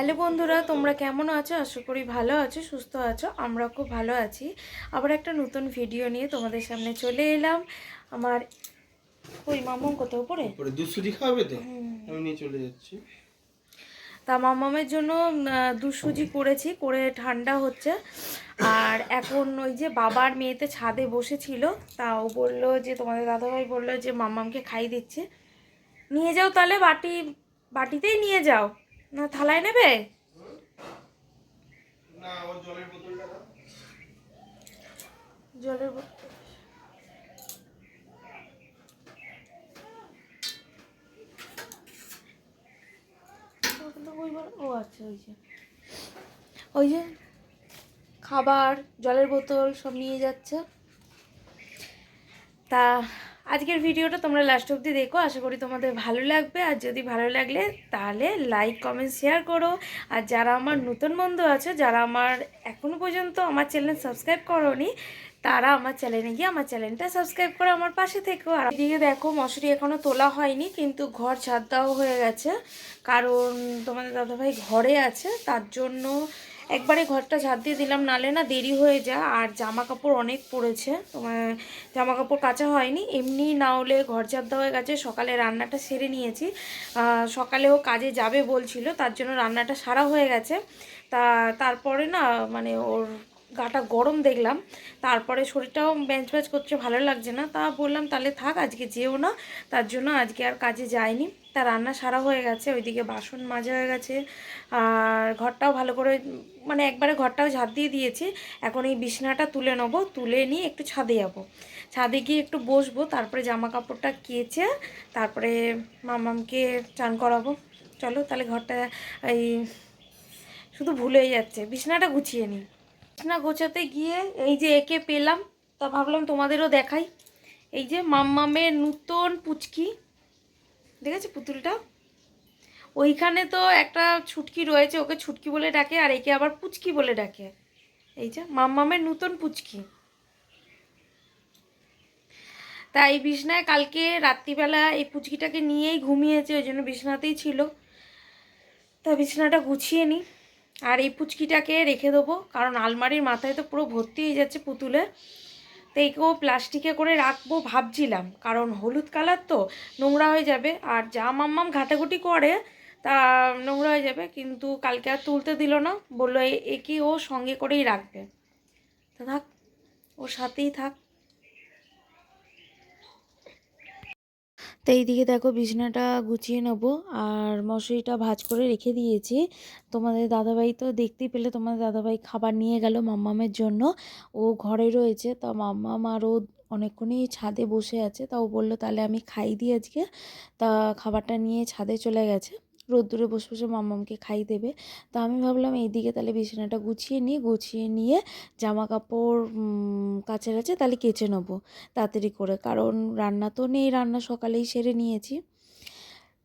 Hello বন্ধুরা তোমরা কেমন আছো? আশা করি ভালো আছো সুস্থ আছো আমরা খুব ভালো আছি। আবার একটা নতুন ভিডিও নিয়ে তোমাদের সামনে চলে এলাম। আমার ওই মামুন কোথাও উপরে পরে দুধ সুজি খাওয়াবে তো? আমি নিয়ে চলে যাচ্ছি। তা মামামের জন্য আহ, দুসুজি করেছি করে ঠান্ডা হচ্ছে। আর এখন ওই যে বাবার মেয়েতে ছাদে বসেছিল তাও বলল যে তোমাদের দাদাভাই বলল যে মামামকে খাই দিচ্ছে। নিয়ে যাও তাহলে বাটি বাটিতেই নিয়ে যাও। না থালায় নেবে? জলের বোতল। ও আচ্ছা ওই যে। ওই যে খাবার জলের বোতল সব নিয়ে যাচ্ছে। তা আজকের ভিডিওটা তোমরা লাস্ট অবধি দেখো, আশা করি তোমাদের ভালো লাগবে। আর যদি ভালো লাগলে তাহলে লাইক কমেন্ট শেয়ার করো। আর যারা আমার নতুন বন্ধু আছে, যারা আমার এখনও পর্যন্ত আমার চ্যানেল সাবস্ক্রাইব করোনি, তারা আমার চ্যানেলে গিয়ে আমার চ্যানেলটা সাবস্ক্রাইব করে আমার পাশে থেকো। আর এদিকে দেখো, মশুরি এখনও তোলা হয়নি, কিন্তু ঘর ছাদ দেওয়া হয়ে গেছে। কারণ তোমাদের দাদাভাই ঘরে আছে, তার জন্য একবারে ঘরটা ঝাঁট দিয়ে দিলাম, নালে না দেরি হয়ে যা আর জামা কাপড় অনেক পড়েছে, তোমার জামা কাপড় কাঁচা হয়নি। এমনি না হলে ঘর ঝাঁট দেওয়া হয়ে গেছে, সকালে রান্নাটা সেরে নিয়েছি। সকালেও কাজে যাবে বলছিল, তার জন্য রান্নাটা সারা হয়ে গেছে। তা, তারপরে না মানে ওর গাটা গরম দেখলাম, তারপরে শরীরটাও ব্যাঞ্চ ব্যাঞ্চ করছে, ভালো লাগছে না, তা বললাম তাহলে থাক, আজকে যেও না, তার জন্য আজকে আর কাজে যায়নি তা রান্না সারা হয়ে গেছে, ওইদিকে বাসন মাজা হয়ে গেছে, আর ঘরটাও ভালো করে মানে একবারে ঘরটাও ঝাড় দিয়ে দিয়েছি, এখন এই বিছনাটা তুলে নেব, তুলে নিয়ে একটু ছাদে যাব। ছাদে গিয়ে একটু বসবো, তারপরে জামা কাপড়টা কেচে, তারপরে মামামকে চান করাবো। চলো তাহলে ঘরটা, এই, শুধু ভুলেই যাচ্ছে, বিছনাটা গুছিয়ে নিই বিছনা গোছাতে গিয়ে এই যে একে পেলাম, তা ভাবলাম তোমাদেরও দেখাই। এই যে মাম্মামের নূতন পুচকি, দেখেছ পুতুলটা? ওইখানে তো একটা ছুটকি রয়েছে, ওকে ছুটকি বলে ডাকে আর একে আবার পুচকি বলে ডাকে। এই যে মাম্মামের নূতন পুচকি। তাই বিছনায় কালকে রাত্রিবেলা এই পুচকিটাকে নিয়েই ঘুমিয়েছে, ওই জন্য বিছনাতেই ছিল। তা বিছানাটা গুছিয়ে নিই আর এই পুচকিটাকে রেখে দেবো, কারণ আলমারির মাথায় তো পুরো ভর্তি হয়ে যাচ্ছে পুতুলে। তো একেও প্লাস্টিকে করে রাখব ভাবছিলাম, কারণ হলুদ কালার তো নোংরা হয়ে যাবে। আর যা মাম্মাম ঘাটাঘুটি করে, তা নোংরা হয়ে যাবে, কিন্তু কালকে আর তুলতে দিল না, বলল একে ও সঙ্গে করেই রাখবে। তা থাক, ওর সাথেই থাক। তো এইদিকে দেখো বিছানাটা গুছিয়ে নেব আর মশারিটা ভাজ করে রেখে দিয়েছি। তোমাদের দাদাভাই তো দেখতেই পেলে, তোমাদের দাদাভাই খাবার নিয়ে গেল মাম্মামের জন্য। ও ঘরে রয়েছে, তা মাম্মাম আর ও অনেকক্ষণই ছাদে বসে আছে। তা ও বলল, তাহলে আমি খাই দিই আজকে। তা খাবারটা নিয়ে ছাদে চলে গেছে। রোদ্দুরে বসে বসে মাম্মামকে খাই দেবে। তা আমি ভাবলাম, এইদিকে তাহলে বিছানাটা গুছিয়ে নিই গুছিয়ে নিয়ে জামা কাপড় কাচের আছে তাহলে কেচে নেব তাড়াতাড়ি করে। কারণ রান্না তো নেই, রান্না সকালেই সেরে নিয়েছি।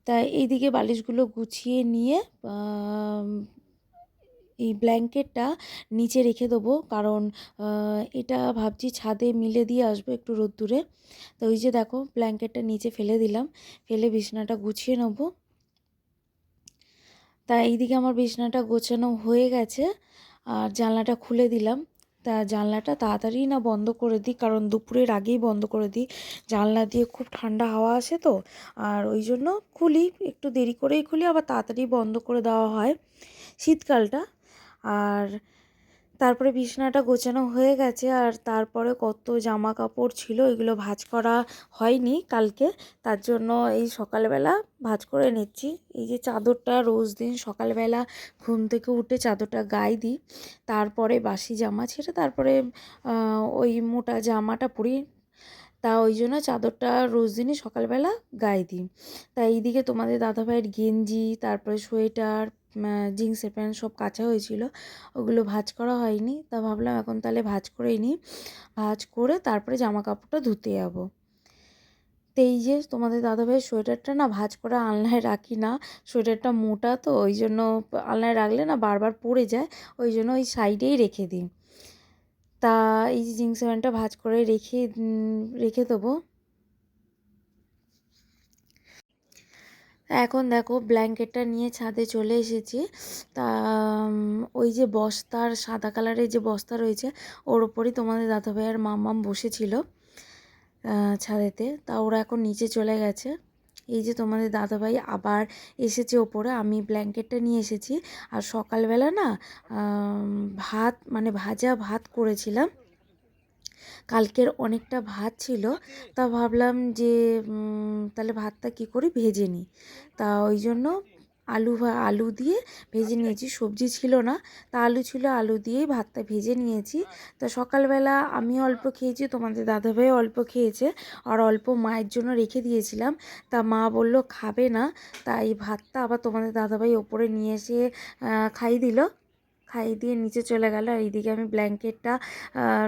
তাই এইদিকে বালিশগুলো গুছিয়ে নিয়ে এই ব্ল্যাঙ্কেটটা নিচে রেখে দেবো। কারণ এটা ভাবছি ছাদে মিলে দিয়ে আসব একটু রোদ্দুরে। তো ওই যে দেখো, ব্ল্যাঙ্কেটটা নিচে ফেলে দিলাম। ফেলে বিছানাটা গুছিয়ে নেব। তা এইদিকে আমার বিছনাটা গোছানো হয়ে গেছে আর জানলাটা খুলে দিলাম। তা জানলাটা তাড়াতাড়ি না বন্ধ করে দিই, কারণ দুপুরের আগেই বন্ধ করে দিই। জানলা দিয়ে খুব ঠান্ডা হাওয়া আসে তো, আর ওই জন্য খুলি, একটু দেরি করেই খুলি, আবার তাড়াতাড়ি বন্ধ করে দেওয়া হয় শীতকালটা। আর তারপরে বিছানাটা গোছানো হয়ে গেছে আর তারপরে কত জামা কাপড় ছিল এগুলো ভাজ করা হয়নি কালকে। তার জন্য এই সকালবেলা ভাজ করে নিচ্ছি। এই যে চাদরটা রোজ দিন সকালবেলা ঘুম থেকে উঠে চাদরটা গায়ে দিই। তারপরে বাসি জামা ছেড়ে তারপরে ওই মোটা জামাটা পরি। তা ওই জন্য চাদরটা রোজ দিনই সকালবেলা গায়ে দিই। তা এইদিকে তোমাদের দাদাভাইয়ের গেঞ্জি, তারপরে সোয়েটার জিন্সের প্যান্ট সব কাচা হয়েছিল, ওগুলো ভাজ করা হয়নি। তা ভাবলাম এখন তাহলে ভাজ করেই নিই ভাজ করে তারপরে জামা কাপড়টা ধুতে যাব। তো এই যে তোমাদের দাদাভাইয়ের সোয়েটারটা না ভাজ করে আলনায় রাখি না, সোয়েটারটা মোটা তো, ওই জন্য আলনায় রাখলে না বারবার পড়ে যায়, ওই জন্য ওই সাইডেই রেখে দিই। তা এই জিন্স প্যান্টটা ভাজ করে রেখে রেখে দেবো। এখন দেখো ব্ল্যাঙ্কেটটা নিয়ে ছাদে চলে এসেছি। তা ওই যে বস্তার, সাদা কালারের যে বস্তা রয়েছে, ওর ওপরই তোমাদের দাদাভাই আর মাম্মাম বসেছিল ছাদেতে। তা, ওরা এখন নিচে চলে গেছে। এই যে তোমাদের দাদাভাই আবার এসেছে ওপরে, আমি ব্ল্যাঙ্কেটটা নিয়ে এসেছি। আর সকালবেলা না ভাত মানে ভাজা ভাত করেছিলাম। কালকের অনেকটা ভাত ছিল, তা ভাবলাম যে তাহলে ভাতটা কী করি? ভেজে নিই। তা ওই জন্য আলু আলু দিয়ে ভেজে নিয়েছি। সবজি ছিল না, তা আলু ছিল, আলু দিয়েই ভাতটা ভেজে নিয়েছি। তা সকালবেলা আমি অল্প খেয়েছি, তোমাদের দাদাভাই অল্প খেয়েছে, আর অল্প মায়ের জন্য রেখে দিয়েছিলাম। তা মা বলল, খাবে না। তাই ভাতটা আবার তোমাদের দাদাভাই ওপরে নিয়ে এসে খাইয়ে দিল। খাইয়ে দিয়ে নিচে চলে গেল। আর এইদিকে আমি ব্ল্যাঙ্কেটটা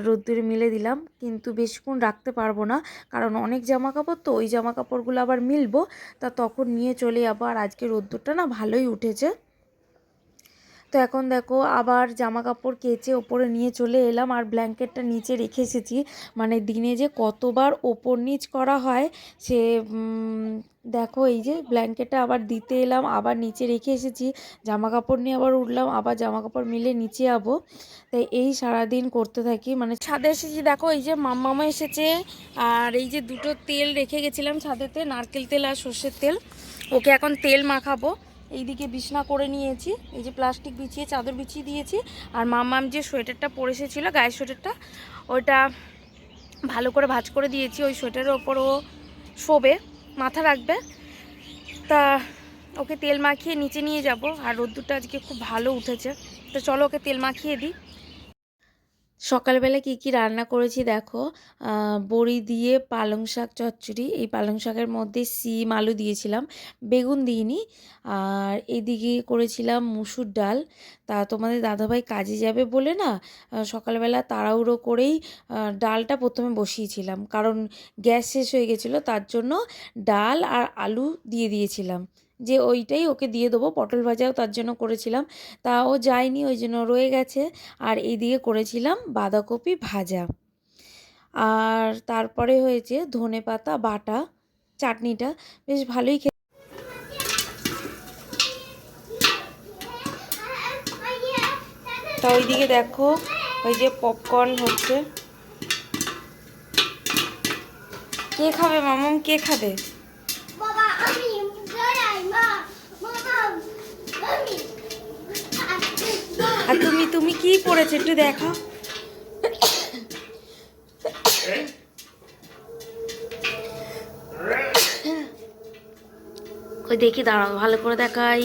রোদ্দুরে মিলে দিলাম। কিন্তু বেশিক্ষণ রাখতে পারব না। কারণ অনেক জামা কাপড় তো, ওই জামা কাপড়গুলো আবার মিলবো। তা তখন নিয়ে চলে যাব। আর আজকে রোদ্দুরটা না ভালোই উঠেছে। তো এখন দেখো আবার জামা কাপড় কেচে ওপরে নিয়ে চলে এলাম আর ব্ল্যাঙ্কেটটা নিচে রেখে এসেছি। মানে দিনে যে কতবার ওপর নিচ করা হয় সে দেখো এই যে ব্ল্যাঙ্কেটটা আবার দিতে এলাম, আবার নিচে রেখে এসেছি। জামা কাপড় নিয়ে আবার উঠলাম, আবার জামা কাপড় মিলে নিচে যাব তাই এই সারাদিন করতে থাকি। মানে ছাদে এসেছি, দেখো এই যে মাম্মামা এসেছে, আর এই যে দুটো তেল রেখে গেছিলাম ছাদেতে, নারকেল তেল আর সর্ষের তেল। ওকে এখন তেল মাখাবো। এইদিকে বিছনা করে নিয়েছি। এই যে প্লাস্টিক বিছিয়ে, চাদর বিছিয়ে দিয়েছি। আর মাম্মাম যে সোয়েটারটা পরে এসেছিল, গায়ের সোয়েটারটা, ওইটা ভালো করে ভাজ করে দিয়েছি। ওই সোয়েটারের ওপর ও শোবে, মাথা রাখবে। তা ওকে তেল মাখিয়ে নিচে নিয়ে যাব। আর রোদ্দুরটা আজকে খুব ভালো উঠেছে। তো চলো ওকে তেল মাখিয়ে দিই। সকালবেলা কি কি রান্না করেছি দেখো? বড়ি দিয়ে পালং শাক চচ্চড়ি। এই পালং শাকের মধ্যে সিম, আলু দিয়েছিলাম, বেগুন দিইনি। আর এদিকে করেছিলাম মুসুর ডাল। তা তোমাদের দাদাভাই কাজে যাবে বলে না সকালবেলা তাড়াহুড়ো করেই ডালটা প্রথমে বসিয়েছিলাম। কারণ গ্যাস শেষ হয়ে গেছিল, তার জন্য ডাল আর আলু দিয়ে দিয়েছিলাম। যে ওইটাই ওকে দিয়ে দেবো, পটল ভাজাও তার জন্য করেছিলাম। তা ও যায়নি, ওই জন্য রয়ে গেছে। আর এইদিকে করেছিলাম বাঁধাকপি ভাজা। আর তারপরে হয়েছে ধনে পাতা, বাটা, চাটনিটা। বেশ ভালোই খেতে তা ওইদিকে দেখো, ওই যে পপকর্ন হচ্ছে। কে খাবে মামাম কে খাবে বাবা আমি জড়াই মা মামা আমি আর তুমি তুমি কি পড়েছো? একটু দেখো ওই দেখি দাঁড়াও ভালো করে দেখাই।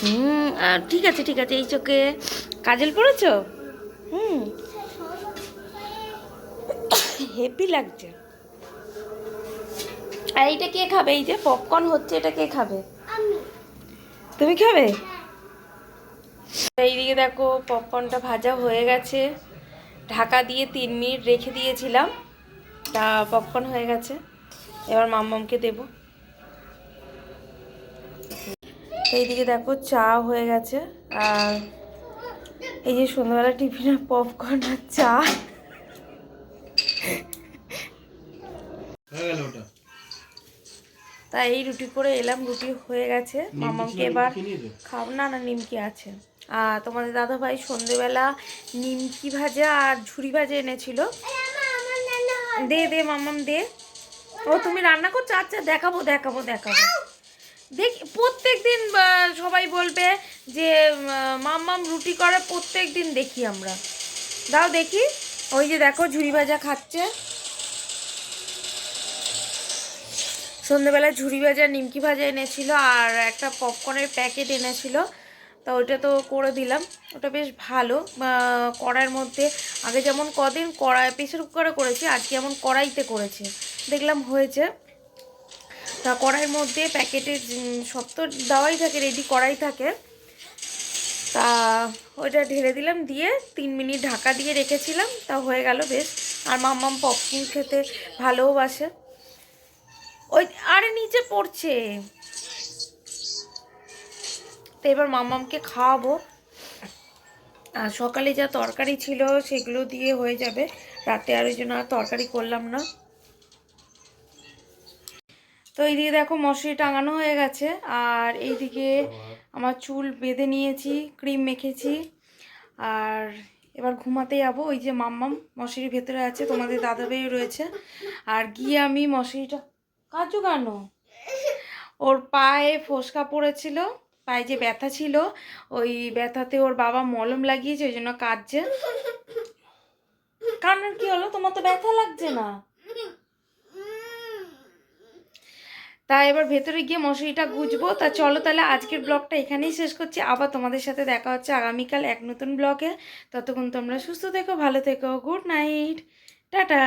হুম আহ, ঠিক আছে ঠিক আছে এই চোখে কাজল পড়েছো? হুম। হেভি লাগছে। আর এইটা কে খাবে? এই যে পপকর্ন হচ্ছে এটা কে খাবে? তুমি খাবে? এইদিকে দেখো পপকর্নটা ভাজা হয়ে গেছে। ঢাকা দিয়ে তিন মিনিট রেখে দিয়েছিলাম। তা পপকর্ন হয়ে গেছে। এবার মাম্মামকে দেব। এইদিকে দেখো চা হয়ে গেছে। আর এই যে সন্ধ্যাবেলা টিফিনে পপকর্ন আর চা। হয়ে তা এই রুটি করে এলাম রুটি হয়ে গেছে। মামামকে এবার খাব না না নিমকি আছে। আর তোমাদের দাদা ভাই সন্ধেবেলা নিমকি ভাজা আর ঝুড়ি ভাজা এনেছিল। দে দে মামাম দে। ও তুমি রান্না করছ? আচ্ছা দেখাবো দেখাবো দেখাবো। দেখ প্রত্যেক দিন সবাই বলবে যে মাম্মাম রুটি করে প্রত্যেক দিন দেখি আমরা। দাও দেখি। ওই যে দেখো ঝুড়ি ভাজা খাচ্ছে। সন্ধেবেলা ঝুড়ি ভাজা, নিমকি ভাজা এনেছিল আর একটা পপকর্নের প্যাকেট এনেছিল। তা ওইটা তো করে দিলাম। ওটা বেশ ভালো। কড়াইয়ের মধ্যে আগে যেমন কদিন কড়াই প্রেশার কুকারে করেছি, আজকে এমন কড়াইতে করেছে। দেখলাম হয়েছে। তা কড়াইয়ের মধ্যে প্যাকেটে সব তো দেওয়াই থাকে রেডি কড়াই থাকে। তা ওইটা ঢেলে দিলাম, দিয়ে তিন মিনিট ঢাকা দিয়ে রেখেছিলাম। তা হয়ে গেল বেশ। আর মাম্মাম পপকর্ন খেতে ভালোবাসে ওই, আরে নিচে পড়ছে। তো এবার মামামকে খাওয়াবো। আর সকালে যা তরকারি ছিল সেগুলো দিয়ে হয়ে যাবে। রাতে আর ওই জন্য আর তরকারি করলাম না। তো এইদিকে দেখো মশারি টাঙানো হয়ে গেছে। আর এইদিকে আমার চুল বেঁধে নিয়েছি, ক্রিম মেখেছি। আর এবার ঘুমাতে যাব। ওই যে মাম্মাম মশারির ভেতরে আছে, তোমাদের দাদাভাই রয়েছে। আর গিয়ে আমি মশারিটা কাজু কেন? ওর পায়ে ফোসকা পড়েছিল, পায়ে যে ব্যথা ছিল, ওই ব্যথাতে ওর বাবা মলম লাগিয়েছে, ওই জন্য কাঁদছে। কান্নার কি হলো? তোমার তো ব্যথা লাগছে না। তা এবার ভেতরে গিয়ে মশারিটা গুজবো। তা চলো তাহলে আজকের ব্লগটা এখানেই শেষ করছি। আবার তোমাদের সাথে দেখা হচ্ছে আগামীকাল এক নতুন ব্লগে। ততক্ষণ তোমরা সুস্থ থেকো, ভালো থেকো, গুড নাইট, টাটা।